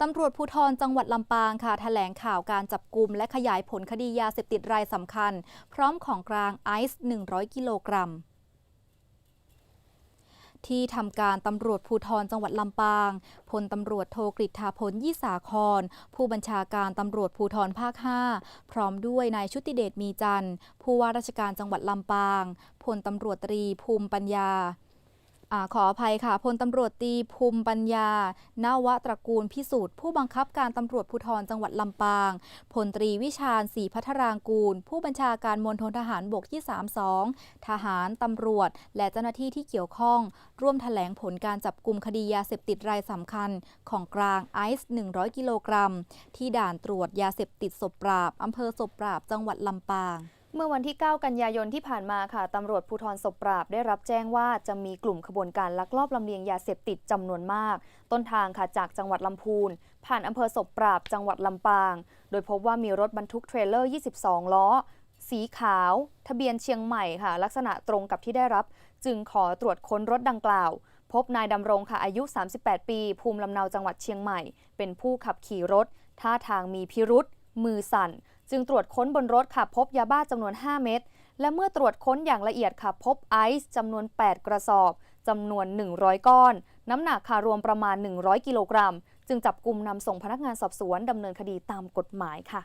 ตำรวจภูธรจังหวัดลำปางค่ะแถลงข่าวการจับกลุ่มและขยายผลคดียาเสพติดรายสำคัญ พร้อมของกลางไอซ์ 100 กิโลกรัมที่ทำการตำรวจภูธรจังหวัดลำปาง พลตำรวจโทกฤษฐาพลยี่สาคร ผู้บัญชาการตำรวจภูธรภาค 5 พร้อมด้วยนายชุติเดชมีจันทร์ ผู้ว่าราชการจังหวัดลำปาง พลตำรวจตรีภูมิปัญญา อขออภัยค่ะพลตำรวจตีภูมิปัญญานวะตระกูลพิสูจน์ผู้บังคับการตำรวจภูธรจังหวัดลำปางพลตรีวิชาญศรีพัทรางกูล ผู้บัญชาการมณฑลทหารบกที่ 32 ทหารตำรวจ และเจ้าหน้าที่ที่เกี่ยวข้อง ร่วมแถลงผลการจับกลุ่มคดียาเสพติดรายสำคัญ ของกลางไอซ์100 กิโลกรัม ที่ด่านตรวจยาเสพติดศพปราบอำเภอศพปราบจังหวัดลำปาง เมื่อวันที่ 9 กันยายนที่ผ่านมาค่ะตำรวจภูธรศพปราบได้รับแจ้งว่าจะมีกลุ่มขบวนการลักลอบลำเลียงยาเสพติดจำนวนมาก ต้นทางค่ะจากจังหวัดลำพูน ผ่านอำเภอศพปราบจังหวัดลำปาง โดยพบว่ามีรถบรรทุกเทรลเลอร์ 22 ล้อ สีขาว ทะเบียนเชียงใหม่ค่ะ ลักษณะตรงกับที่ได้รับ จึงขอตรวจค้นรถดังกล่าว พบนายดำรงค่ะอายุ 38 ปี ภูมิลำเนาจังหวัดเชียงใหม่ เป็นผู้ขับขี่รถ ท่าทางมีพิรุษมือสั่น จึงตรวจค้นบนรถค่ะพบยาบ้าจำนวน 5 เม็ดและเมื่อตรวจค้นอย่างละเอียดค่ะพบไอซ์จำนวน 8 กระสอบจำนวน 100 ก้อน น้ำหนักค่ะรวมประมาณ 100 กิโลกรัม จึงจับกลุ่มนำส่งพนักงานสอบสวนดำเนินคดีตามกฎหมายค่ะ